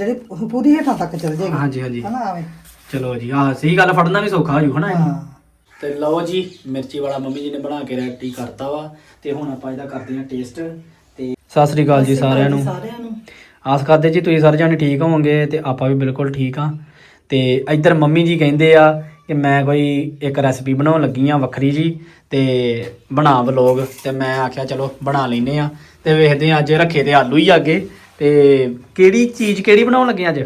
ਜਿਹੜੀ ਪੂਰੀ ਹੇਠਾਂ ਤੱਕ ਚਲ ਜਾਏਗੀ। ਹਾਂਜੀ ਹਾਂਜੀ। ਹਨਾ ਆਵੇ ਚਲੋ ਜੀ ਆਹ ਸਹੀ ਗੱਲ ਫੜਨਾ ਵੀ ਸੌਖਾ ਹੋ ਜੂ ਹਨਾ ਇਹਨੂੰ। ਹਾਂ। ਤੇ ਲਓ ਜੀ ਮਿਰਚੀ ਵਾਲਾ ਮੰਮੀ ਜੀ ਨੇ ਬਣਾ ਕੇ ਰੈਡੀ ਕਰਤਾ ਵਾ ਤੇ ਹੁਣ ਆਪਾਂ ਇਹਦਾ ਕਰਦੇ ਹਾਂ ਟੇਸਟ ਤੇ ਸਤਿ ਸ੍ਰੀ ਅਕਾਲ ਜੀ ਸਾਰਿਆਂ ਨੂੰ। ਸਾਰਿਆਂ ਨੂੰ। ਆਸ ਕਰਦੇ ਜੀ ਤੁਸੀਂ ਸਾਰੇ ਜਾਣੇ ਠੀਕ ਹੋਵੋਗੇ ਤੇ ਆਪਾਂ ਵੀ ਬਿਲਕੁਲ ਠੀਕ ਆ ਤੇ ਇੱਧਰ ਮੰਮੀ ਜੀ ਕਹਿੰਦੇ ਆ ਕਿ ਮੈਂ ਕੋਈ ਇੱਕ ਰੈਸਪੀ ਬਣਾਉਣ ਲੱਗੀ ਆ ਵੱਖਰੀ ਜੀ ਤੇ ਬਣਾ ਵਲੋਗ ਤੇ ਮੈਂ ਆਖਿਆ ਚਲੋ ਬਣਾ ਲੈਨੇ ਆ ਤੇ ਵੇਖਦੇ ਆ ਅੱਜ ਰੱਖੇ ਤੇ ਆਲੂ ਹੀ ਅੱਗੇ। ਤੇ ਕਿਹੜੀ ਚੀਜ਼ ਕਿਹੜੀ ਬਣਾਉਣ ਲੱਗੇ ਅੱਜ?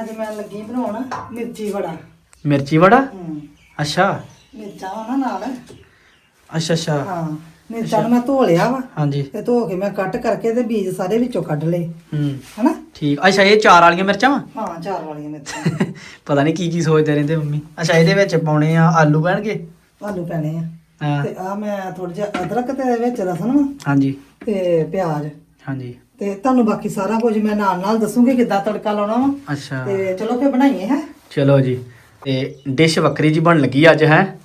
ਅੱਜ ਮੈਂ ਲੱਗੀ ਬਣਾਉਣ ਮਿਰਚੀ ਵੜਾ। ਮਿਰਚੀ ਵੜਾ? ਹੂੰ। ਅੱਛਾ। ਮਿਰਚਾਂ ਵਾ ਨਾ ਨਾਲ। ਅੱਛਾ ਅੱਛਾ। ਹਾਂ ਮਿਰਚਾਂ ਨੂੰ ਮੈਂ ਧੋ ਲਿਆ ਵਾ। ਹਾਂਜੀ। ਤੇ ਧੋ ਕੇ ਮੈਂ ਕੱਟ ਕਰਕੇ ਤੇ ਬੀਜ ਸਾਰੇ ਵਿੱਚੋਂ ਕੱਢ ਲਏ। ਹੂੰ। ਹਨਾ? ਠੀਕ। ਅੱਛਾ ਇਹ ਚਾਰ ਵਾਲੀਆਂ ਮਿਰਚਾਂ ਵਾ? ਹਾਂ ਚਾਰ ਵਾਲੀਆਂ ਮਿਰਚਾਂ। ਪਤਾ ਨਹੀਂ ਕੀ ਕੀ ਸੋਚਦੇ ਰਹਿੰਦੇ ਮੰਮੀ। ਅੱਛਾ ਇਹਦੇ ਵਿੱਚ ਪਾਉਣੇ ਆ ਆਲੂ ਪੈਣਗੇ? ਆਲੂ ਪੈਣੇ ਆ। ਹਾਂ। ਤੇ ਆ ਮੈਂ ਥੋੜਾ ਜਿਹਾ ਅਦਰਕ ਤੇ ਵਿੱਚ ਲਸਣ ਵਾ। ਹਾਂਜੀ। ਤੇ ਪਿਆਜ਼। ਹਾਂਜੀ। ਤੇ ਤੁਹਾਨੂੰ ਬਾਕੀ ਸਾਰਾ ਕੁਝ ਮੈਂ ਨਾਲ ਨਾਲ ਦੱਸੂਗੀ ਕਿੱਦਾਂ ਤੜਕਾ ਲਾਉਣਾ ਵਾ। ਅੱਛਾ। ਤੇ ਚਲੋ ਫੇ ਬਣਾਈਏ ਹੈ? ਚਲੋ ਜੀ। ਤੇ ਡਿਸ਼ ਵੱਖਰੀ ਜੀ ਬਣ ਲੱਗੀ ਅੱਜ ਹੈ?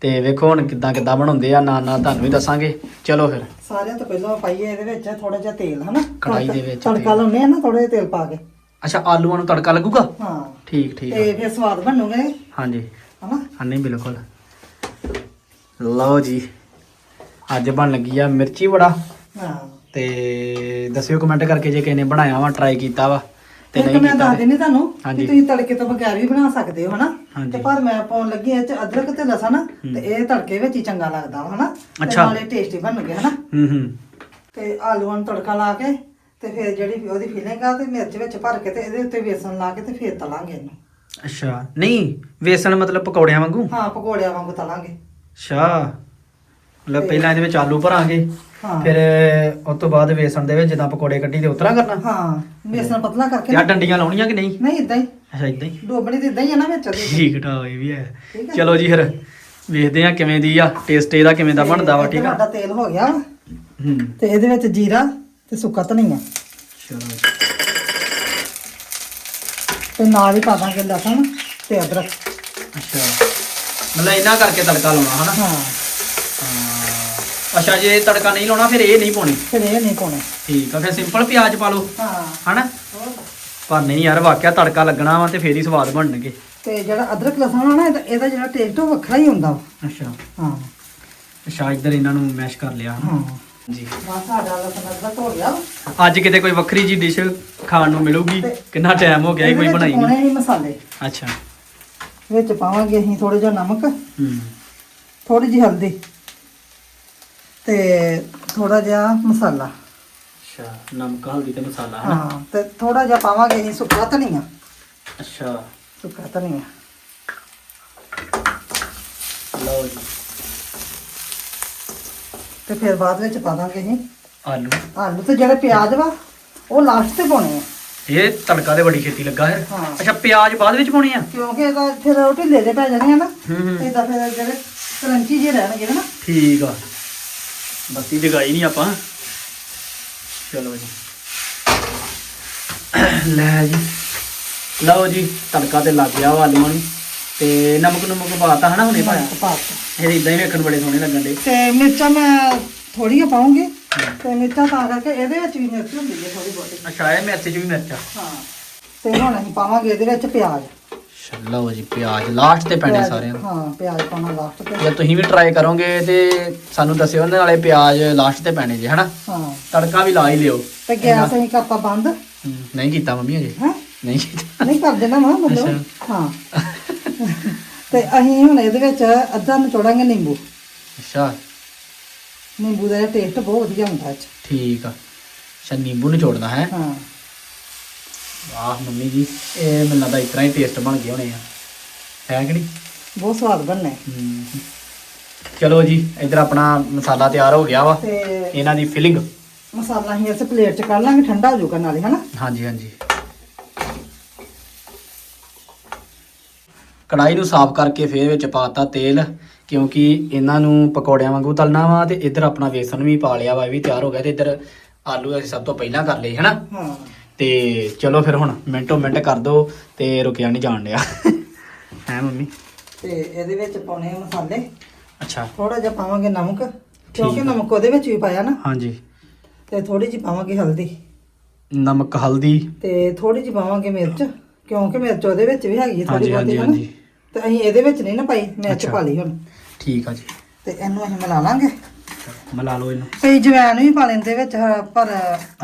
ਤੇ ਵੇਖੋ ਹੁਣ ਕਿੱਦਾਂ ਕਿੱਦਾਂ ਬਣਾਉਂਦੇ ਆ ਨਾਲ ਨਾਲ ਤੁਹਾਨੂੰ ਵੀ ਦੱਸਾਂਗੇ। ਚਲੋ ਫਿਰ। ਸਾਰਿਆਂ ਤੋਂ ਪਹਿਲਾਂ ਪਾਈਏ ਇਹਦੇ ਵਿੱਚ ਥੋੜਾ ਜਿਹਾ ਤੇਲ ਹਨਾ ਕੜਾਹੀ ਦੇ ਵਿੱਚ ਤੜਕਾ। ਲਾਉਨੇ ਆ ਨਾ ਥੋੜਾ ਜਿਹਾ ਤੇਲ ਪਾ ਕੇ। ਅੱਛਾ ਆਲੂਆਂ ਨੂੰ ਤੜਕਾ ਲੱਗੂਗਾ? ਹਾਂ। ਠੀਕ ਠੀਕ। ਤੇ ਫਿਰ ਸਵਾਦ ਬਣੂਗੇ ਹਾਂਜੀ। ਹਨਾ? ਹਾਂ ਨਹੀਂ ਬਿਲਕੁਲ। ਲਓ ਜੀ। ਅੱਜ ਬਣ ਲੱਗੀ ਆ ਮਿਰਚੀ ਵੜਾ। ਹਾਂ। ਤੇ ਦੱਸਿਓ ਕਮੈਂਟ ਕਰਕੇ ਜੇ ਕਿਸੇ ਨੇ ਬਣਾਇਆ ਵਾ ਟਰਾਈ ਕੀਤਾ ਵਾ ਤੇ ਨਹੀਂ ਮੈਂ ਦੱਸ ਦਿੰਦੀ ਤੁਹਾਨੂੰ। ਕਿ ਤੁਸੀਂ ਤੜਕੇ ਤੋਂ ਬਗੈਰ ਵੀ ਬਣਾ ਸਕਦੇ ਹੋ ਹਨਾ। ਤੇ ਪਰ ਮੈਂ ਪਾਉਣ ਲੱਗੀ ਇਹ ਚ ਅਦਰਕ ਤੇ ਲਸਣ ਤੇ ਇਹ ਤੜਕੇ ਵਿੱਚ ਹੀ ਚੰਗਾ ਲੱਗਦਾ ਵਾ ਹਨਾ? ਅੱਛਾ। ਨਾਲੇ ਟੇਸਟੀ ਬਣਨਗੇ ਹਨਾ? ਹੂੰ ਹੂੰ। ਤੇ ਆਲੂਆਂ ਨੂੰ ਤੜਕਾ ਲਾ ਕੇ ਤੇ ਫਿਰ ਜਿਹੜੀ ਉਹਦੀ ਫਿਲਿੰਗ ਆ ਤੇ ਮਿਰਚ ਵਿੱਚ ਭਰ ਕੇ ਤੇ ਇਹਦੇ ਉੱਤੇ ਵੇਸਣ ਲਾ ਕੇ ਤੇ ਫਿਰ ਤਲਾਂਗੇ ਇਹਨੂੰ। ਅੱਛਾ। ਨਹੀਂ ਵੇਸਣ ਮਤਲਬ ਪਕੌੜਿਆਂ ਵਾਂਗੂ? ਹਾਂ ਪਕੌੜਿਆਂ ਵਾਂਗੂ ਤਲਾਂਗੇ। ਅੱਛਾ। ਮਤਲਬ ਪਹਿਲਾਂ ਇਹਦੇ ਵਿੱਚ ਆਲੂ ਭਰਾਂਗੇ ਹਾਂ। ਫਿਰ ਉਸ ਤੋਂ ਬਾਅਦ ਵੇਸਣ ਦੇ ਵਿੱਚ ਜਿੱਦਾਂ ਪਕੌੜੇ ਕੱਢੀ ਦੇ ਉਤਰਾ ਕਰਨਾ। ਹਾਂ ਵੇਸਣ ਪਤਲਾ ਕਰਕੇ ਨਾ- ਡੰਡੀਆਂ ਲਾਉਣੀਆਂ ਕਿ ਨਹੀਂ? ਨਹੀਂ ਇਦਾਂ ਹੀ। ਅੱਛਾ ਇਦਾਂ ਹੀ। ਡੋਬਣੀ ਤੇ ਇਦਾਂ ਹੀ ਆ ਨਾ ਵਿੱਚ। ਉਹਦੇ ਠੀਕ ਠਾਕ ਇਹ ਵੀ ਹੈ। ਠੀਕ ਹੈ। ਚਲੋ ਜੀ ਫਿਰ ਵੇਖਦੇ ਆ ਕਿਵੇਂ ਦੀ ਆ ਟੇਸਟ ਇਹਦਾ ਕਿਵੇਂ ਦਾ ਬਣਦਾ ਵਾ ਠੀਕ ਆ? ਸਾਡਾ ਤੇਲ ਹੋ ਗਿਆ ਹੂੰ। ਤੇ ਇਹਦੇ ਵਿੱਚ ਜੀਰਾ ਤੇ ਸੁੱਕਾ ਧਨੀਆ। ਚਲੋ ਜੀ। ਤੇ ਨਾਲ ਹੀ ਪਾ ਦਾਂਗੇ ਲਸਣ ਤੇ ਅਦਰਕ। ਅੱਛਾ। ਮਤਲਬ ਇਹਨਾਂ ਕਰਕੇ ਤੜਕਾ ਲਾਉਣਾ ਹਨਾ? ਹਾਂ। ਅੱਛਾ ਜੇ ਤੜਕਾ ਨਹੀਂ ਲਾਉਣਾ ਫਿਰ ਇਹ ਨਹੀਂ ਪਾਉਣੀ। ਫਿਰ ਇਹ ਨਹੀਂ ਪਾਉਣੇ। ਠੀਕ ਆ ਫਿਰ ਸਿੰਪਲ ਪਿਆਜ਼ ਪਾ ਲਓ। ਹਾਂ। ਹਨਾ? ਪਰ ਨਹੀਂ ਯਾਰ ਵਾਕਿਆ ਤੜਕਾ ਲੱਗਣਾ ਵਾ ਤੇ ਫੇਰ ਹੀ ਸਵਾਦ ਬਣਨਗੇ। ਤੇ ਜਿਹੜਾ ਅਦਰਕ ਲਸਣ ਆ ਨਾ ਇਹਦਾ- ਇਹਦਾ ਜਿਹੜਾ ਟੇਸਟ ਉਹ ਵੱਖਰਾ ਹੀ ਹੁੰਦਾ। ਵਾ ਅੱਛਾ। ਹਾਂ। ਅੱਛਾ ਇੱਧਰ ਇਹਨਾਂ ਨੂੰ ਮੈਸ਼ ਕਰ ਲਿਆ। ਹਨਾ। ਹਾਂ। ਜੀ। ਬਸ ਸਾਡਾ ਲਸਣ ਅਦਰਕ ਹੋ ਗਿਆ। ਅੱਜ ਕਿਤੇ ਕੋਈ ਵੱਖਰੀ ਜੀ ਡਿਸ਼ ਖਾਣ ਨੂੰ ਮਿਲੂਗੀ? ਕਿੰਨਾ ਟਾਈਮ ਹੋ ਗਿਆ ਇਹ ਇਹਦੇ ਕੋਈ ਵਿੱਚ ਬਣਾਈ ਪਾਉਣੇ ਨਹੀਂ ਹੀ ਮਸਾਲੇ। ਅੱਛਾ। ਵਿੱਚ ਪਾਵਾਂਗੇ ਅਸੀਂ ਥੋੜਾ ਜਿਹਾ ਨਮਕ। ਹੂੰ। ਥੋੜੀ ਜਿਹੀ ਹਲਦੀ। ਤੇ ਥੋੜਾ ਜਿਹਾ ਮਸਾਲਾ। ਅੱਛਾ ਨਮਕ ਹਲਦੀ ਤੇ ਮਸਾਲਾ ਹਨਾ? ਹਾਂ ਤੇ ਥੋੜਾ ਜਿਹਾ ਪਾਵਾਂਗੇ ਅਸੀਂ ਸੁੱਕਾ ਧਨੀਆ ਅੱਛਾ। ਸੁੱਕਾ ਧਨੀਆ ਲਓ ਜੀ। ਤੇ ਫਿਰ ਬਾਅਦ ਵਿੱਚ ਪਾ ਦਾਂਗੇ ਅਸੀਂ ਆਲੂ। ਆਲੂ ਤੇ ਜਿਹੜੇ ਪਿਆਜ਼ ਵਾ ਉਹ ਲਾਸਟ ਤੇ ਪਾਉਣੇ ਆ। ਇਹ ਤੜਕਾ ਤੇ ਬੜੀ ਛੇਤੀ ਲੱਗਾ ਹੈ ਹਾਂ। ਅੱਛਾ ਪਿਆਜ਼ ਬਾਅਦ ਵਿੱਚ ਪਾਉਣੇ ਆ? ਕਿਉਂਕਿ ਇਹਦਾ ਫਿਰ ਉਹ ਢਿੱਲੇ ਦੇ ਪੈ ਜਾਣੇ ਆ ਨਾ। ਹੂੰ। ਹੂੰ ਇਹਦਾ ਫਿਰ ਜਿਹੜੇ ਕਰੰਚੀ ਜਿਹੇ ਰਹਿਣਗੇ ਨਾ। ਠੀਕ ਆ। ਬੱਤੀ ਜਗਾਈ ਨਹੀਂ ਆਪਾਂ। ਚਲੋ ਜੀ। ਲੈ ਜੀ। ਲਓ ਜੀ ਤੜਕਾ ਤੇ ਲੱਗ ਗਿਆ ਵਾ ਆਲੂਆਂ ਨੂੰ ਤੇ ਨਮਕ ਨਮਕ ਪਾਤਾ ਹਨਾ ਹੁਣੇ ਪਾਇਆ ਪਾ ਇਹ ਇਦਾਂ ਹੀ ਵੇਖਣ ਬੜੇ ਸੋਹਣੇ ਲੱਗਣ ਦੇ। ਤੇ ਮਿਰਚਾਂ ਮੈਂ ਥੋੜੀਆਂ ਪਾਉਂਗੀ ਤੇ ਮਿਰਚਾਂ ਤਾਂ ਕਰਕੇ ਇਹਦੇ ਵਿੱਚ ਵੀ ਮਿਰਚ ਹੁੰਦੀ ਹੈ ਥੋੜੀ ਬਹੁਤੀ। ਅੱਛਾ ਇਹ ਮਿਰਚ ਚ ਵੀ ਮਿਰਚ ਹਾਂ। ਤੇ ਹੁਣ ਅਸੀਂ ਪਾਵਾਂਗੇ ਇਹਦੇ ਵਿੱਚ ਪਿਆਜ਼। ਲਓ ਜੀ ਪਿਆਜ਼। ਲਾਸਟ ਤੇ ਪੈਣੇ ਸਾਰਿਆਂ ਨੂੰ। ਹਾਂ ਪਿਆਜ਼ ਪਾਉਣਾ ਲਾਸਟ ਤੇ। ਜੇ ਤੁਸੀਂ ਵੀ ਟਰਾਈ ਕਰੋਗੇ ਤੇ ਸਾਨੂੰ ਦੱਸਿਓ ਉਹਨਾਂ ਨਾਲੇ ਪਿਆਜ਼ ਲਾਸਟ ਤੇ ਪੈਣੇ ਜੇ ਹਨਾ? ਹਾਂ। ਤੜਕਾ ਵੀ ਲਾ ਹੀ ਲਿਓ। ਤੇ ਗੈਸ ਅਸੀਂ ਕਰਤਾ ਬੰਦ। ਹਮ, ਨਹੀਂ ਕੀਤਾ ਮੰਮੀ ਅਜੇ ਹੈ? ਨਹੀਂ ਕੀਤਾ। ਨਹੀਂ ਕਰ ਦੇਣਾ ਵਾ ਮਤਲਬ। ਹਾਂ। ਤੇ ਅਸੀਂ ਹੁਣ ਇਹਦੇ ਵਿੱਚ ਅੱਧਾ ਨਿਚੋੜਾਂਗੇ ਨਿੰਬੂ। ਅੱਛਾ। ਨਿੰਬੂ ਦਾ ਟੇਸਟ ਬਹੁਤ ਵਧੀਆ ਹੁੰਦਾ ਇਹ 'ਚ। ਠੀਕ ਆ। ਅੱਛਾ ਨਿੰਬੂ ਨਿਚੋੜਨਾ ਹੈ। ਹਾਂ। ਵਾਹ ਮੰਮੀ ਜੀ ਇਹ ਮੈਨੂੰ ਲੱਗਦਾ ਇਤਨਾ ਹੀ ਟੇਸਟ ਬਣ ਗਏ ਹੋਣੇ ਆ। ਹੈ ਕਿ ਨਹੀਂ? ਬਹੁਤ ਸਵਾਦ ਬਣਨਾ ਹੈ। ਹਮ। ਚਲੋ ਜੀ ਇਧਰ ਆਪਣਾ ਮਸਾਲਾ ਤਿਆਰ ਹੋ ਗਿਆ ਵਾ। ਤੇ ਇਹਨਾਂ ਦੀ ਫਿਲਿੰਗ ਮਸਾਲਾ ਅਸੀਂ ਇਸ ਪਲੇਟ 'ਚ ਕੱਢ ਲਾਂਗੇ ਠੰਡਾ ਹੋ ਜਾਊਗਾ ਨਾਲੇ ਹਨਾ? ਹਾਂਜੀ ਹਾਂਜੀ। ਕੜਾਈ ਨੂੰ ਸਾਫ਼ ਕਰਕੇ ਫੇਰ ਵਿੱਚ ਪਾਤਾ ਤੇਲ ਕਿਉਂਕਿ ਇਹਨਾਂ ਨੂੰ ਪਕੌੜਿਆਂ ਵਾਂਗੂ ਤਲਣਾ ਵਾ ਤੇ ਇੱਧਰ ਆਪਣਾ ਵੇਸਣ ਵੀ ਪਾ ਲਿਆ ਵਾ ਇਹ ਵੀ ਤਿਆਰ ਹੋ ਗਿਆ ਤੇ ਇੱਧਰ ਆਲੂ ਅਸੀਂ ਸਭ ਤੋਂ ਪਹਿਲਾਂ ਕਰ ਲਏ ਹਨਾ? ਹਾਂ। ਤੇ ਚਲੋ ਫਿਰ ਹੁਣ ਮਿੰਟੋ ਮਿੰਟ ਕਰ ਦੋ ਤੇ ਰੁਕਿਆ ਨਹੀਂ ਜਾਣ ਡਿਆ। ਹੈ ਮੰਮੀ? ਤੇ ਇਹਦੇ ਵਿੱਚ ਪਾਉਣੇ ਆ ਮਸਾਲੇ। ਅੱਛਾ। ਥੋੜਾ ਜਿਹਾ ਪਾਵਾਂਗੇ ਨਮਕ ਕਿਉਂਕਿ ਨਮਕ ਉਹਦੇ ਵਿੱਚ ਵੀ ਪਾਇਆ ਨਾ। ਹਾਂਜੀ। ਤੇ ਥੋੜੀ ਜਿਹੀ ਪਾਵਾਂਗੇ ਹਲਦੀ। ਨਮਕ ਹਲਦੀ। ਤੇ ਥੋੜੀ ਜਿਹੀ ਪਾਵਾਂਗੇ ਮਿਰਚ ਕਿਉਂਕਿ ਮਿਰਚ ਉਹਦੇ ਵਿੱਚ ਵੀ ਹੈਗੀ ਥੋੜੀ ਹਾਂਜੀ ਹਾਂਜੀ ਬਹੁਤੀ ਹਨਾ ਹਾਂਜੀ ਤੇ ਅਸੀਂ ਇਹਦੇ ਵਿੱਚ ਨਹੀਂ ਨਾ ਪਾਈ ਮਿਰਚ। ਪਾ ਲਈ ਹੁਣ। ਠੀਕ ਆ ਜੀ। ਤੇ ਇਹਨੂੰ ਅਸੀਂ ਮਿਲਾ ਲਾਂਗੇ। ਮਿਲਾ ਲਓ ਇਹਨੂੰ। ਕਈ ਜਵੈਨ ਵੀ ਪਾ ਲੈਂਦੇ ਵਿੱਚ ਪਰ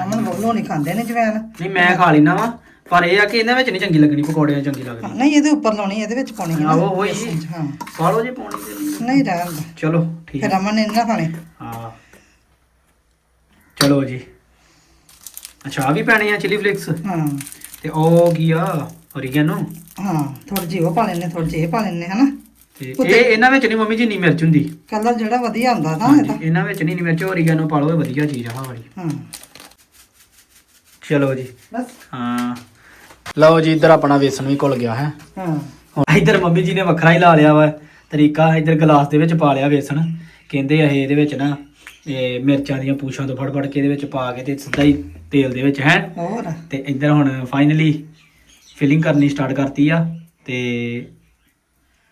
ਅਮਨ ਬੋਲੋ ਨਹੀਂ ਖਾਂਦੇ ਨੇ ਜਵੈਨ। ਨਹੀਂ ਮੈਂ ਖਾ ਲੈਣਾ ਵਾ ਪਰ ਇਹ ਆ ਕਿ ਇਹਨਾਂ ਵਿੱਚ ਨਹੀਂ ਚੰਗੀ ਲੱਗਣੀ ਪਕੌੜਿਆਂ 'ਚ ਚੰਗੀ ਲੱਗਣੀ ਨਹੀਂ ਇਹਦੇ ਉੱਪਰ ਲਾਉਣੀ ਇਹਦੇ ਵਿੱਚ ਪਾਉਣੀ ਹੈ ਨਾ ਆਹੋ ਹਾਂ। ਪਾ ਲਓ ਜੀ ਪਾਉਣੀ ਤੇ ਨਹੀਂ। ਰਹਿਣ ਦਾ। ਚਲੋ ਠੀਕ ਫਿਰ ਅਮਨ ਨਾ ਖਾਣੇ। ਹਾਂ। ਚਲੋ ਜੀ। ਅੱਛਾ ਆ ਵੀ ਪੈਣੇ ਆ ਚਿਲੀ ਫਲੇਕਸ ਹਾਂ। ਤੇ ਉਹ ਕੀ ਆ ਓਰੀਗੈਨੋ ਹਾਂ ਥੋੜੀ ਜਿਹੀ ਉਹ ਪਾ ਲੈਣੇ ਥੋੜੀ ਜਿਹੀ ਇਹ ਪਾ ਲੈਣੇ ਹਨਾ? ਤੇ ਇਹ ਇਹਨਾਂ ਵਿੱਚ ਨਹੀਂ ਮੰਮੀ ਜੀ ਨੀ ਮਿਰਚ ਹੁੰਦੀ। ਕਲਰ ਜਿਹੜਾ ਵਧੀਆ ਹੁੰਦਾ ਨਾ ਹਾਂਜੀ, ਇਹਦਾ ਇਹਨਾਂ ਵਿੱਚ ਨਹੀਂ ਨੀ ਮਿਰਚ ਓਰੀਗੈਨੋ ਪਾ ਲਓ ਇਹ ਵਧੀਆ ਚੀਜ਼ ਆ ਆਹ ਵਾਲੀ ਹਾਂ। ਚਲੋ ਜੀ। ਬਸ। ਹਾਂ। ਲਓ ਜੀ ਇੱਧਰ ਆਪਣਾ ਵੇਸਣ ਵੀ ਘੁਲ ਗਿਆ ਹੈ। ਹਾਂ। ਹੁਣ ਇੱਧਰ ਮੰਮੀ ਜੀ ਨੇ ਵੱਖਰਾ ਹੀ ਲਾ ਲਿਆ ਵਾ ਤਰੀਕਾ ਇੱਧਰ ਗਲਾਸ ਦੇ ਵਿੱਚ ਪਾ ਲਿਆ ਵੇਸਣ। ਕਹਿੰਦੇ ਇਹ ਇਹਦੇ ਵਿੱਚ ਨਾ ਇਹ ਮਿਰਚਾਂ ਦੀਆਂ ਪੂਛਾਂ ਤੋਂ ਫੜ ਫੜ ਕੇ ਇਹਦੇ ਵਿੱਚ ਪਾ ਕੇ ਤੇ ਸਿੱਧਾ ਹੀ ਤੇਲ ਦੇ ਵਿੱਚ ਹੈ। ਹੋਰ। ਤੇ ਇੱਧਰ ਹੁਣ ਫਾਈਨਲੀ ਫਿਲਿੰਗ ਕਰਨੀ ਸਟਾਰਟ ਕਰਤੀ ਆ ਤੇ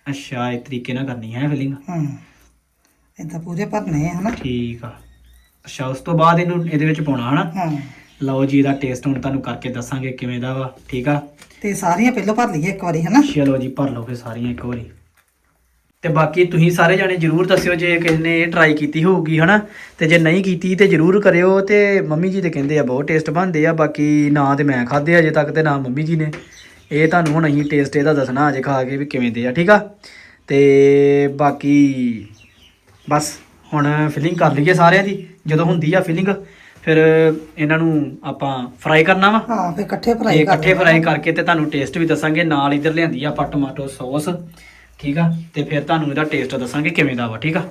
ਅੱਛਾ ਇਹ ਤਰੀਕੇ ਨਾਲ ਕਰਨੀ ਹੈ ਫਿਲਿੰਗ ਹਾਂ ਇਦਾਂ ਪੂਰੇ ਭਰਨੇ ਆ ਹਨਾ? ਠੀਕ ਆ। ਅੱਛਾ ਉਸ ਤੋਂ ਬਾਅਦ ਇਹਨੂੰ ਇਹਦੇ ਵਿੱਚ ਪਾਉਣਾ ਹਨਾ? ਹਾਂ। ਲਓ ਜੀ ਇਹਦਾ ਟੇਸਟ ਹੁਣ ਤੁਹਾਨੂੰ ਕਰਕੇ ਦੱਸਾਂਗੇ ਕਿਵੇਂ ਦਾ ਵਾ ਠੀਕ ਆ? ਤੇ ਸਾਰੀਆਂ ਪਹਿਲਾਂ ਭਰ ਲਈਏ ਇੱਕ ਵਾਰੀ ਹਨਾ? ਚਲੋ ਜੀ ਭਰ ਲਓ ਫਿਰ ਸਾਰੀਆਂ ਇੱਕ ਵਾਰੀ। ਤੇ ਬਾਕੀ ਤੁਸੀਂ ਸਾਰੇ ਜਾਣੇ ਜਰੂਰ ਦੱਸਿਓ ਜੇ ਕਿਸੇ ਨੇ ਇਹ ਟਰਾਈ ਕੀਤੀ ਹੋਊਗੀ ਹਨਾ? ਤੇ ਜੇ ਨਹੀਂ ਕੀਤੀ ਤੇ ਜਰੂਰ ਕਰਿਓ ਤੇ ਮੰਮੀ ਜੀ ਤੇ ਕਹਿੰਦੇ ਆ ਬਹੁਤ ਟੇਸਟ ਬਣਦੇ ਆ ਬਾਕੀ ਨਾ ਤੇ ਮੈਂ ਖਾਦੇ ਅਜੇ ਤੱਕ ਤੇ ਨਾ ਮੰਮੀ ਜੀ ਨੇ। ਇਹ ਤੁਹਾਨੂੰ ਹੁਣ ਅਸੀਂ ਟੇਸਟ ਇਹਦਾ ਦੱਸਣਾ ਅਜੇ ਖਾ ਕੇ ਵੀ ਕਿਵੇਂ ਦੇ ਆ ਠੀਕ ਆ? ਤੇ ਬਾਕੀ ਬਸ ਹੁਣ ਫਿਲਿੰਗ ਕਰ ਲਈਏ ਸਾਰਿਆਂ ਦੀ ਜਦੋਂ ਹੁੰਦੀ ਆ ਫਿਲਿੰਗ ਫਿਰ ਇਹਨਾਂ ਨੂੰ ਆਪਾਂ ਫਰਾਈ ਕਰਨਾ ਵਾ। ਹਾਂ ਫਿਰ ਇਕੱਠੇ ਫਰਾਈ ਕਰ ਇਕੱਠੇ ਫਰਾਈ ਕਰਕੇ ਤੇ ਤੁਹਾਨੂੰ ਟੇਸਟ ਵੀ ਦੱਸਾਂਗੇ ਨਾਲ ਇਧਰ ਲਿਆਂਦੀ ਆ ਆਪਾਂ ਟਮਾਟੋ ਸੌਸ ਠੀਕ ਆ? ਤੇ ਫਿਰ ਤੁਹਾਨੂੰ ਇਹਦਾ ਟੇਸਟ ਦੱਸਾਂਗੇ ਕਿਵੇਂ ਦਾ ਵਾ ਠੀਕ ਆ?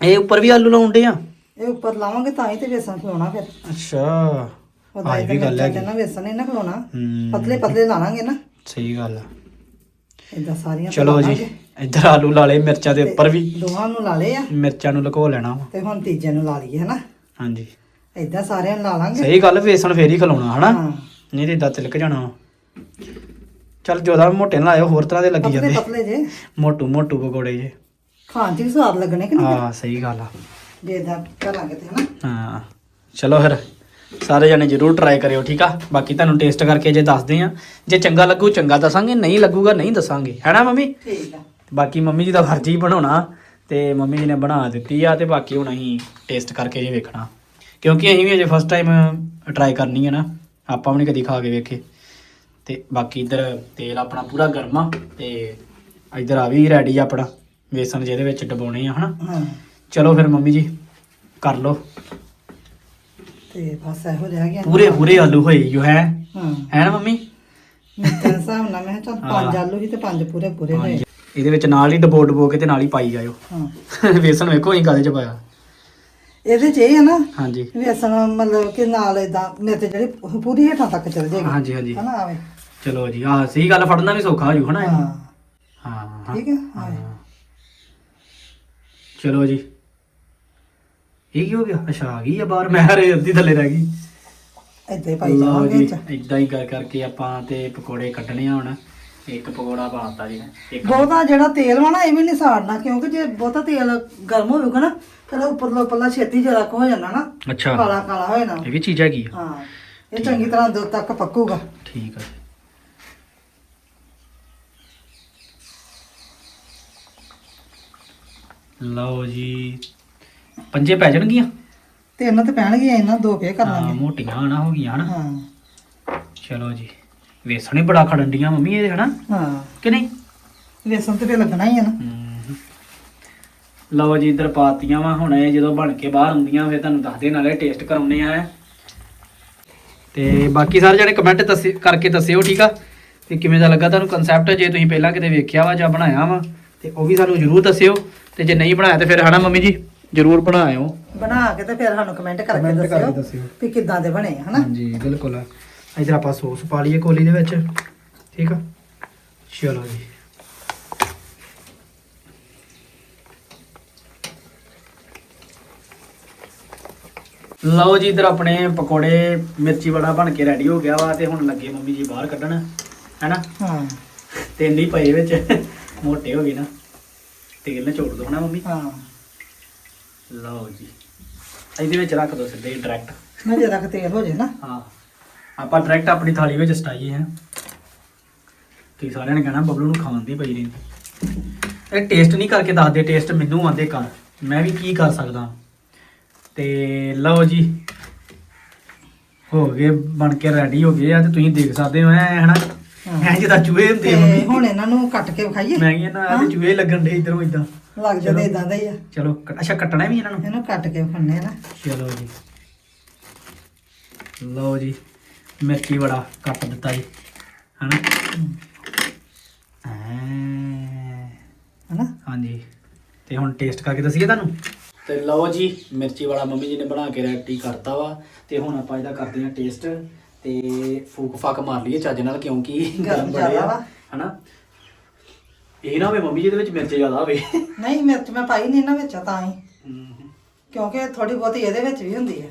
ਇਹ ਉੱਪਰ ਵੀ ਆਲੂ ਲਾਉਂਦੇ ਆ? ਇਹ ਉੱਪਰ ਲਾਵਾਂਗੇ ਤਾਂ ਹੀ ਤੇ ਵੇਸਣ ਖਲਾਉਣਾ ਫਿਰ। ਅੱਛਾ। ਉਹਦਾ ਇਹ ਵੀ ਗੱਲ ਹੈਗੀ। ਨਾ ਵੇਸਣ ਨਹੀਂ ਨਾ ਹੂੰ। ਪਤਲੇ ਪਤਲੇ ਲਾਵਾਂਗੇ ਨਾ। ਸਹੀ ਗੱਲ ਆ। ਇਦਾਂ ਸਾਰੀਆਂ ਚਲੋ ਜੀ। ਇੱਧਰ ਆਲੂ ਲਾ ਲਏ ਮਿਰਚਾਂ ਦੇ ਉੱਪਰ ਵੀ। ਦੋਹਾਂ ਨੂੰ ਲਾ ਲਏ ਆ। ਮਿਰਚਾਂ ਨੂੰ ਲੁਕੋ ਲੈਣਾ ਵਾ। ਤੇ ਹੁਣ ਤੀਜੇ ਨੂੰ ਲਾ ਲਈਏ ਹਨਾ? ਹਾਂਜੀ। ਇਦਾਂ ਸਾਰਿਆਂ ਨੂੰ ਲਾ ਲਾਂਗੇ। ਸਹੀ ਗੱਲ ਵੇਸਣ ਫੇਰ ਹੀ ਖਲਾਉਣਾ ਹਨਾ? ਹਾਂ। ਨਹੀਂ ਤੇ ਇਦਾਂ ਤਿਲਕ ਜਾਣਾ। ਚੱਲ ਜ਼ਿਆਦਾ ਮੋਟੇ ਨਾ ਲਾਇਓ ਹੋਰ ਤਰ੍ਹਾਂ ਦੇ ਲੱਗੀ ਜਾਂਦੇ। ਪਤਲੇ ਜੇ। ਮੋਟੂ ਮੋਟੂ ਪਕੌੜੇ ਜੇ। ਖਾਣ 'ਚ ਵੀ ਸਵਾਦ ਲੱਗਣੇ ਕਿ ਨਹੀਂ? ਹਾਂ ਸਹੀ ਗੱਲ ਆ। ਜੇ ਇਦਾਂ ਕਰਾਂਗੇ ਤੇ ਹਨਾ? ਹਾਂ। ਚਲੋ ਫਿਰ। ਸਾਰੇ ਜਣੇ ਜਰੂਰ ਟਰਾਈ ਕਰਿਓ ਠੀਕ ਆ? ਬਾਕੀ ਤੁਹਾਨੂੰ ਟੇਸਟ ਕਰਕੇ ਜੇ ਦੱਸਦੇ ਆ। ਜੇ ਚੰਗਾ ਲੱਗੂ ਚੰਗਾ ਦੱਸਾਂਗੇ ਨਹੀਂ ਲੱਗੂਗਾ ਨਹੀਂ ਦੱਸਾਂਗੇ। ਹੈਨਾ ਮੰਮੀ? ਠੀਕ ਆ। ਬਾਕੀ ਮੰਮੀ ਜੀ ਦਾ ਫਰਜ਼ ਬਣਾਉਣਾ ਤੇ ਮੰਮੀ ਜੀ ਨੇ ਬਣਾ ਦਿੱਤੀ ਆ ਤੇ ਬਾਕੀ ਹੁਣ ਅਸੀਂ ਟੇਸਟ ਕਰਕੇ ਜੇ ਵੇਖਣਾ। ਕਿਉਂਕਿ ਅਸੀਂ ਵੀ ਅਜੇ ਫਸਟ ਟਾਈਮ ਟਰਾਈ ਕਰਨੀ ਹੈ ਨਾ ਆਪਾਂ ਵੀ ਨਹੀਂ ਕਦੀ ਖਾ ਕੇ ਵੇਖੇ। ਤੇ ਬਾਕੀ ਇਧਰ ਤੇਲ ਆਪਣਾ ਪੂਰਾ ਗਰਮ ਆ ਤੇ ਇਧਰ ਆ ਵੀ ਰੈਡੀ ਆਪਣਾ ਵੇਸਣ ਜਿਹਦੇ ਵਿੱਚ ਡਬਾਉਣੇ ਆ ਹਨਾ? ਚਲੋ ਫਿਰ ਮੰਮੀ ਜੀ ਕਰ ਲਓ। ਤੇ ਬਸ ਇਹੋ ਰਹਿ ਗਿਆ ਪੂਰੇ ਪੂਰੇ ਆਲੂ ਹੋਏ ਜੋ ਹੈ? ਹਾਂ। ਹੈ ਨਾ ਮੰਮੀ? ਹਿਸਾਬ ਨਾਲ ਮੈਂ ਕਿਹਾ ਚੱਲ ਪੰਜ ਹਾਂ। ਆਲੂ ਸੀ ਤੇ ਪੰਜ ਪੂਰੇ ਪੂਰੇ ਹੋਏ। ਇਹਦੇ ਵਿੱਚ ਨਾਲ ਹੀ ਡਬੋ ਡਬੋ ਕੇ ਤੇ ਨਾਲ ਹੀ ਪਾਈ ਜਾਇਓ। ਹਾਂ। ਵੇਸਣ ਵੇਖੋ ਅਸੀਂ ਕਾਦੇ ਚ ਪਾਇਆ। ਇਹਦੇ 'ਚ ਇਹ ਹੈ ਨਾ ਹਾਂਜੀ। ਵੇਸਣ ਮਤਲਬ ਕਿ ਨਾਲ ਇਦਾਂ ਮੇਰੇ ਜਿਹੜੀ ਪੂਰੀ ਹੇਠਾਂ ਤੱਕ ਚਲ ਜਾਏਗੀ। ਹਾਂਜੀ ਹਾਂਜੀ। ਹਨਾ ਆਵੇ। ਚਲੋ ਜੀ ਆਹ ਸਹੀ ਗੱਲ ਫੜਨਾ ਵੀ ਸੌਖਾ ਹੋ ਜੂ ਹਨਾ ਹਾਂ? ਹਾਂ। ਠੀਕ ਹਾਂ। ਚਲੋ ਜੀ। ਇਹ ਕੀ ਹੋ ਗਿਆ? ਅੱਛਾ ਆ ਗਈ ਆ ਬਾਹਰ ਮੈਂ ਹਰੇ ਅੱਧੀ ਥੱਲੇ ਰਹਿ ਗਈ। ਇੱਥੇ ਪਾਈ ਲਓ ਜਾਵਾਂਗੇ ਜੀ ਇਹ 'ਚ ਇਦਾਂ ਹੀ ਕਰ ਕਰਕੇ ਆਪਾਂ ਤੇ ਪਕੌੜੇ ਕੱਢਣੇ ਆ ਹੁਣ। ਇੱਕ ਪਕੌੜਾ ਪਾਤਾ ਜੀ ਇੱਕ ਬਹੁਤਾ ਜਿਹੜਾ ਤੇਲ ਵਾ ਨਾ ਇਹ ਵੀ ਨਹੀਂ ਸਾੜਨਾ ਕਿਉਂਕਿ ਜੇ ਬਹੁਤਾ ਤੇਲ ਗਰਮ ਹੋਵੇਗਾ ਨਾ ਫਿਰ ਉੱਪਰਲਾ ਉੱਪਰਲਾ ਛੇਤੀ ਜਰਾ ਕੁ ਹੋ ਜਾਣਾ ਨਾ। ਅੱਛਾ। ਕਾਲਾ ਕਾਲਾ ਹੋ ਜਾਣਾ। ਇਹ ਵੀ ਚੀਜ਼ ਹੈਗੀ ਆ। ਹਾਂ ਇਹ ਚੰਗੀ ਤਰ੍ਹਾਂ ਦੋ ਤੱਕ ਪੱਕੂਗਾ। ਠੀਕ ਆ ਜੀ। ਲਓ ਜੀ ਪੰਜੇ ਪੈ ਜਾਣਗੀਆਂ? ਤੇ ਇਹਨਾਂ ਤੇ ਪੈਣਗੀਆਂ ਇਹਨਾਂ ਦੋ ਫੇਰ ਕਰ ਹਾਂ ਲਾਂਗੇ। ਮੋਟੀਆਂ ਹਨਾ ਹੋ ਗਈਆਂ ਹਨਾ। ਹਾਂ। ਚਲੋ ਜੀ ਵੇਸਣ ਹੀ ਬੜਾ ਖੜਨ ਡੀਆਂ ਮੰਮੀ ਇਹ ਹਨਾ? ਹਾਂ। ਕਿ ਨਹੀਂ? ਵੇਸਣ ਤੇ ਲੱਗਣਾ ਹੀ ਆ ਨਾ। ਹਮ। ਲਓ ਜੀ ਇੱਧਰ ਪਾਤੀਆਂ ਵਾ ਹੁਣ ਇਹ ਜਦੋਂ ਬਣ ਕੇ ਬਾਹਰ ਹੁੰਦੀਆਂ ਫਿਰ ਤੁਹਾਨੂੰ ਦੱਸਦੇ ਨਾਲੇ ਟੇਸਟ ਕਰਾਉਨੇ ਆ। ਤੇ ਬਾਕੀ ਸਾਰੇ ਜਣੇ ਕਮੈਂਟ ਕਰਕੇ ਦੱਸਿਓ ਠੀਕ ਆ? ਤੇ ਕਿਵੇਂ ਦਾ ਲੱਗਾ ਤੁਹਾਨੂੰ ਕਨਸੈਪਟ ਜੇ ਤੁਸੀਂ ਪਹਿਲਾਂ ਕਿਤੇ ਵੇਖਿਆ ਵਾ ਜਾਂ ਬਣਾਇਆ ਵਾ ਤੇ ਉਹ ਵੀ ਸਾਨੂੰ ਜਰੂਰ ਦੱਸਿਓ। ਤੇ ਜੇ ਨਹੀਂ ਬਣਾਇਆ ਤੇ ਫਿਰ ਹਨਾ ਮੰਮੀ ਜੀ? ਜਰੂਰ ਬਣਾਇਓ। ਬਣਾ ਕੇ ਤੇ ਫਿਰ ਸਾਨੂੰ ਕਮੈਂਟ ਕਰਕੇ Comment ਕਰਕੇ ਦੱਸਿਓ ਦੱਸਿਓ। ਵੀ ਕਿੱਦਾਂ ਦੇ ਬਣੇ ਹਨਾ? ਹਾਂਜੀ ਬਿਲਕੁਲ। ਇਧਰ ਆਪਾਂ ਸੌਸ ਪਾ ਲਈਏ ਕੋਲੀ ਦੇ ਵਿੱਚ। ਠੀਕ ਆ? ਚਲੋ ਜੀ। ਲਓ ਜੀ ਇਧਰ ਆਪਣੇ ਪਕੌੜੇ ਮਿਰਚੀ ਵੜਾ ਬਣ ਕੇ ਰੈਡੀ ਹੋ ਗਿਆ ਵਾ ਤੇ ਹੁਣ ਲੱਗੇ ਮੰਮੀ ਜੀ ਬਾਹਰ ਕੱਢਣ ਹੈਨਾ? ਹਾਂ। ਤੇ ਨਹੀਂ ਪਏ ਵਿੱਚ। ਮੋਟੇ ਹੋ ਗਏ ਨਾ। ਤੇਲ ਨਿਚੋੜ ਦੋ ਨਾ ਮੰਮੀ? ਹਾਂ। ਲਓ ਜੀ। ਇਹਦੇ ਵਿੱਚ ਰੱਖ ਦੋ ਸਿੱਧੇ ਡਾਇਰੈਕਟ ਨਾ ਜਰਾ ਕੁ ਤੇਲ ਹੋ ਜੇ ਨਾ। ਹਾਂ। ਆਪਾਂ ਡਾਇਰੈਕਟ ਆਪਣੀ ਥਾਲੀ ਵਿੱਚ ਸਟਾਈਏ ਹੈ ਤੇ ਸਾਰਿਆਂ ਨੇ ਕਹਿਣਾ ਬਬਲੂ ਨੂੰ ਖਾਣ ਦੀ ਪਈ ਰਹਿੰਦੀ ਇਹ ਟੇਸਟ ਨਹੀਂ ਕਰਕੇ ਦੱਸਦੇ ਟੇਸਟ ਮੈਨੂੰ ਆਂਦੇ ਕਰ ਮੈਂ ਵੀ ਕੀ ਕਰ ਸਕਦਾ। ਤੇ ਲਓ ਜੀ। ਹੋ ਗਏ ਬਣ ਕੇ ਰੈਡੀ ਹੋ ਗਏ ਆ ਤੇ ਤੁਸੀਂ ਦੇਖ ਸਕਦੇ ਹੋ ਐ ਹਨਾ? ਐ ਜਿੱਦਾਂ ਚੂਹੇ ਹੁੰਦੇ ਤੇ ਆ ਮੰਮੀ। ਹੁਣ ਇਹਨਾਂ ਨੂੰ ਕੱਟ ਕੇ ਵਿਖਾਈਏ। ਮੈਂ ਕਿਹਾ ਨਾ ਹਾਂ। ਇਹ ਚੂਹੇ ਲੱਗਣ ਦੇ ਇਧਰੋਂ ਇਦਾਂ। ਲੱਗ ਜਾਂਦੇ ਇਦਾਂ ਦੇ ਹੀ ਆ। ਚਲੋ ਕ- ਅੱਛਾ ਕੱਟਣਾ ਵੀ ਇਹਨਾਂ ਨੂੰ? ਇਹਨੂੰ ਕੱਟ ਕੇ ਆ ਨਾ। ਚਲੋ ਜੀ। ਲਓ ਜੀ ਮਿਰਚੀ ਬੜਾ ਕੱਟ ਦਿੱਤਾ ਜੀ ਹਨਾ? ਐ। ਹਨਾ ਹਾਂਜੀ। ਤੇ ਹੁਣ ਟੇਸਟ ਕਰਕੇ ਦੱਸੀਏ ਤੁਹਾਨੂੰ? ਤੇ ਲਓ ਜੀ ਮਿਰਚੀ ਵਾਲਾ ਮੰਮੀ ਜੀ ਨੇ ਬਣਾ ਕੇ ਰੈਡੀ ਕਰਤਾ ਵਾ ਤੇ ਹੁਣ ਆਪਾਂ ਇਹਦਾ ਕਰਦੇ ਹਾਂ ਟੇਸਟ ਤੇ ਫੂਕ ਫਾਕ ਮਾਰ ਲਈਏ ਚੱਜ ਨਾਲ ਕਿਉਂਕਿ ਗਰਮ ਜ਼ਿਆਦਾ ਵਾ। ਹਨਾ? ਇਹ ਨਾ ਹੋਵੇ ਮੰਮੀ ਜੀ ਦੇ ਵਿੱਚ ਮਿਰਚ ਜ਼ਿਆਦਾ ਹੋਵੇ। ਨਹੀਂ ਮਿਰਚ ਮੈਂ ਪਾਈ ਨਹੀਂ ਇਹਨਾਂ ਵਿੱਚ ਤਾਂ ਹੀ। ਹਮ, ਕਿਉਂਕਿ ਥੋੜੀ ਬਹੁਤੀ ਇਹਦੇ ਵਿੱਚ ਵੀ ਹੁੰਦੀ ਹੈ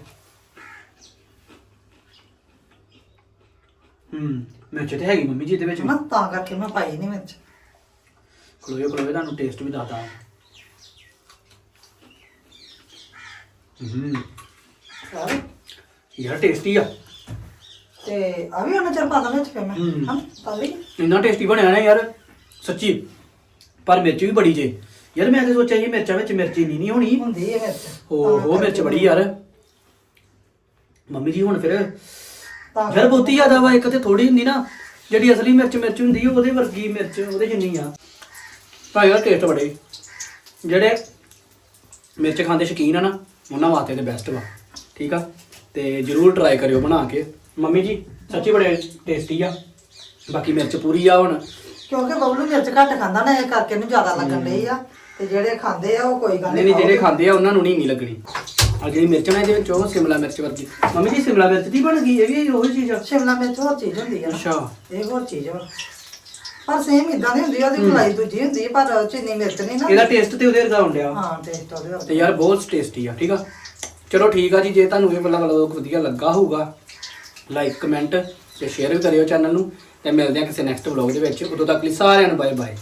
ਹਮ ਮਿਰਚ ਤੇ ਹੈਗੀ ਮੰਮੀ ਜੀ ਦੇ ਵਿੱਚ ਵੀ। ਹਨਾ ਤਾਂ ਕਰਕੇ ਮੈਂ ਪਾਈ ਨਹੀਂ ਮਿਰਚ। ਖਲੋਏ ਖਲੋਏ ਤੁਹਾਨੂੰ ਟੇਸਟ ਵੀ ਦੱਸਦਾ। ਹਮ ਸਾਰੇ? ਯਾਰ ਟੇਸਟੀ ਆ। ਤੇ ਆ ਵੀ ਉਹਨਾਂ ਚਿਰ ਪਾ ਦਾਂ ਵਿੱਚ ਫਿਰ ਮੈਂ। ਹੂੰ। ਹਾਂ ਪਾ ਲਈ। ਇੰਨਾ ਟੇਸਟੀ ਬਣਿਆ ਨਾ ਯਾਰ ਸੱਚੀ। ਪਰ ਮਿਰਚ ਵੀ ਬੜੀ ਜੇ। ਯਾਰ ਮੈਂ ਤੇ ਸੋਚਿਆ ਇਹ ਮਿਰਚਾਂ ਵਿੱਚ ਮਿਰਚੀ ਨਹੀਂ ਨਹੀਂ ਹੋਣੀ। ਹੁੰਦੀ ਹੈ ਮਿਰਚ। ਹੋ ਤਾਂ ਹੋ ਮਿਰਚ ਬੜੀ ਯਾਰ। ਮੰਮੀ ਜੀ ਹੁਣ ਫਿਰ ਤਾਂ ਯਾਰ ਬਹੁਤੀ ਜ਼ਿਆਦਾ ਵਾ ਇੱਕ ਤੇ ਥੋੜੀ ਹੁੰਦੀ ਨਾ ਜਿਹੜੀ ਅਸਲੀ ਮਿਰਚ ਮਿਰਚ ਹੁੰਦੀ ਉਹ ਉਹਦੇ ਵਰਗੀ ਮਿਰਚ ਉਹਦੇ ਜਿੰਨੀ ਆ। ਭਾਈ ਯਾਰ ਟੇਸਟ ਬੜੇ। ਜਿਹੜੇ ਮਿਰਚ ਖਾਂਦੇ ਸ਼ੌਕੀਨ ਆ ਨਾ ਉਹਨਾਂ ਵਾਸਤੇ ਤੇ ਬੈਸਟ ਵਾ। ਠੀਕ ਆ? ਤੇ ਜਰੂਰ ਟਰਾਈ ਕਰਿਓ ਬਣਾ ਕੇ। ਮੰਮੀ ਜੀ ਸੱਚੀ ਬੜੇ ਟੇਸਟੀ ਆ। ਬਾਕੀ ਮਿਰਚ ਪੂਰੀ ਆ ਹੁਣ। ਕਿਉਂਕਿ ਬਬਲੂ ਮਿਰਚ ਘੱਟ ਖਾਂਦਾ ਨਾ ਇਹ ਕਰਕੇ ਇਹਨੂੰ ਜ਼ਿਆਦਾ ਲੱਗਣ ਡਈ ਆ। ਤੇ ਜਿਹੜੇ ਖਾਂਦੇ ਆ ਉਹ ਕੋਈ ਗੱਲ ਨਹੀਂ ਨਹੀਂ ਜਿਹੜੇ ਖਾਂਦੇ ਆ ਉਹਨਾਂ ਨੂੰ ਨਹੀਂ ਨਹੀਂ ਲੱਗਣੀ। ਆ ਜਿਹੜੀ ਮਿਰਚ ਨਾ ਇਹਦੇ ਵਿੱਚ ਉਹ ਸਿਮਲਾ ਮਿਰਚ ਵਰਗੀ। ਮੰਮੀ ਜੀ ਸਿਮਲਾ ਮਿਰਚ ਦੀ ਬਣ ਗਈ ਇਹ ਵੀ ਉਹੀ ਚੀਜ਼ ਆ। ਸ਼ਿਮਲਾ ਮਿਰਚ ਹੋਰ ਚੀਜ਼ ਹੁੰਦੀ ਆ। ਅੱਛਾ। ਇਹ ਹੋਰ ਚੀਜ਼ ਵਾ ਪਰ ਸੇਮ ਇਦਾਂ ਦੀ ਹੁੰਦੀ ਆ ਉਹਦੀ ਖਲਾਈ ਦੂਜੀ ਹੁੰਦੀ ਆ, ਪਰ ਚੀਨੀ ਮਿਰਚ ਨਹੀਂ ਨਾ। ਇਹਦਾ ਟੇਸਟ ਤੇ ਉਹਦੇ ਵਰਗਾ ਹੁੰਦਿਆ। ਹਾਂ ਟੇਸਟ ਉਹਦੇ ਵਰਗਾ। ਤੇ ਯਾਰ ਬਹੁਤ ਟੇਸਟੀ ਆ ਠੀਕ ਆ? ਚਲੋ ਠੀਕ ਆ ਜੀ ਜੇ ਤੁਹਾਨੂੰ ਇਹ ਵਾਲਾ ਵਲੋਗ ਵਧੀਆ ਲੱਗਾ ਹੋਊਗਾ ਲਾਈਕ ਕਮੈਂਟ ਤੇ ਸ਼ੇਅਰ ਵੀ ਕਰਿਓ ਚੈਨਲ ਨੂੰ। ਤੇ ਮਿਲਦੇ ਆ ਕਿਸੇ ਨੈਕਸਟ ਵਲੋਗ ਦੇ ਵਿੱਚ। ਉਦੋਂ ਤੱਕ ਲਈ ਸਾਰਿਆਂ ਨੂੰ ਬਾਏ ਬਾਏ